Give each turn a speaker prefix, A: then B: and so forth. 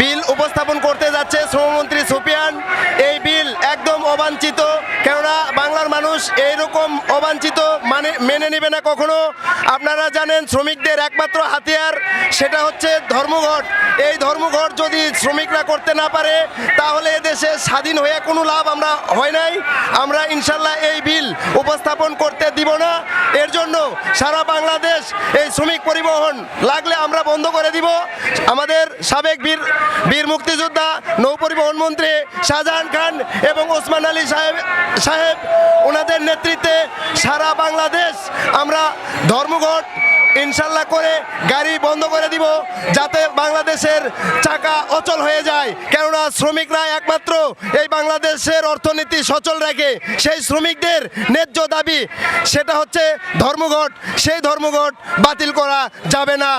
A: বিল উপস্থাপন করতে যাচ্ছে শ্রমমন্ত্রী সুপিয়ান এই বিল একদম অবাঞ্ছিত, কেননা বাংলার মানুষ এইরকম অবাঞ্ছিত মানে মেনে নেবে না কখনো। আপনারা জানেন শ্রমিকদের একমাত্র হাতিয়ার, সেটা হচ্ছে ধর্মঘট। এই ধর্মঘট যদি শ্রমিকরা করতে না পারে, তাহলে দেশে স্বাধীন হয়ে কোনো লাভ আমরা হয় নাই। আমরা ইনশাল্লাহ এই বিল উপস্থাপন করতে দিব না। সারা বাংলাদেশ এই শ্রমিক পরিবহন লাগলে আমরা বন্ধ করে দিব। আমাদের সাবেক বীর বীর মুক্তিযোদ্ধা, নৌ পরিবহন মন্ত্রী শাহজাহান খান এবং ওসমান আলী সাহেব সাহেব, ওনাদের নেতৃত্বে সারা বাংলাদেশ আমরা ধর্মঘট ইনশাল্লাহ করে গাড়ি বন্ধ করে দিব যাতে বাংলাদেশের চাকা অচল হয়ে যায়। কেননা শ্রমিকরা একমাত্র এই বাংলাদেশের অর্থনীতি সচল রাখে। সেই শ্রমিকদের ন্যায্য দাবি, সেটা হচ্ছে ধর্মঘট। সেই ধর্মঘট বাতিল করা যাবে না।